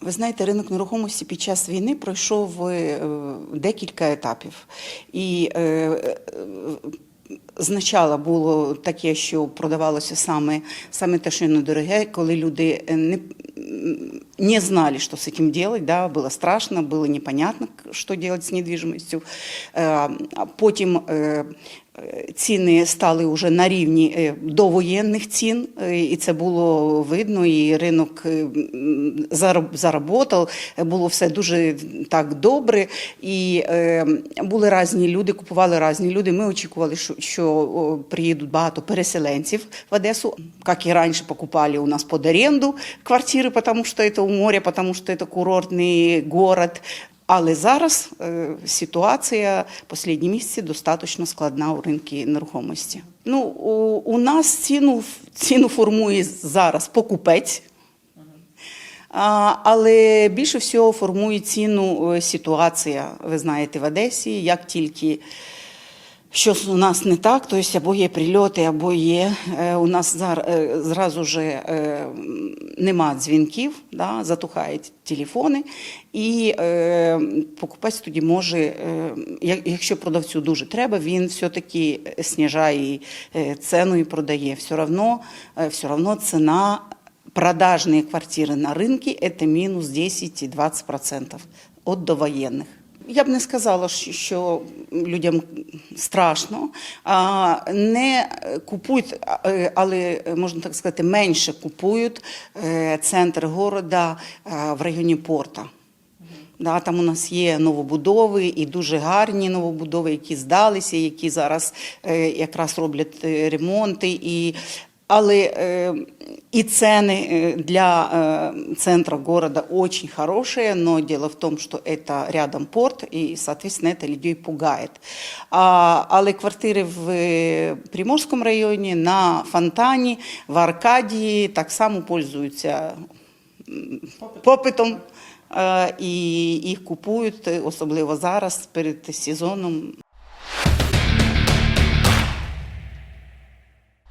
Ви знаєте, ринок нерухомості під час війни пройшов е, декілька етапів. І е, е, Значало було таке, що продавалося саме, саме те, що недороге, коли люди е, не, не знали, что с этим делать, да, было страшно, было непонятно, що делать з недвіжимостю. Е, а Потім е, е, ціни стали вже на рівні е, довоєнних цін, е, і це було видно, і ринок е, м, зароб- заработав, е, було все дуже так добре, і е, були різні люди, купували різні люди. Ми очікували, що, що о, приїдуть багато переселенців в Одесу, як і раніше покупали у нас під оренду квартири, тому що це у моря, тому що це курортний город. Але зараз е, ситуація останні місяці достатньо складна у ринку нерухомості. Ну, у, у нас ціну, ціну формує зараз покупець, але більше всього формує ціну е, ситуація, ви знаєте, в Одесі, як тільки щось у нас не так, тобто або є прильоти, або є е, у нас зар- е, зразу же е, м, нема дзвінків, да, затухають телефони, і е, покупець тоді може, е, як- якщо продавцю дуже треба, він все-таки сніжає е, ціну і продає. Все одно, е, все одно ціна продажные квартиры на рынке – это минус 10-20% от довоєнних. Я б не сказала, що- людям страшно, а не купують, е, але можна так сказати, менше купують е, центр города е, в районі порта. Да, там у нас є новобудови і дуже гарні новобудови, які здалися, які зараз е, якраз роблять е, ремонти. І, але е, і ціни е, для э, центра города очень хорошие, но дело в том, что это рядом порт, и, соответственно, это людей пугает. А, але квартири в е, Приморському районі, на Фонтані, в Аркадії так само пользуються м, попитом. Е, І їх купують, особливо зараз перед сезоном.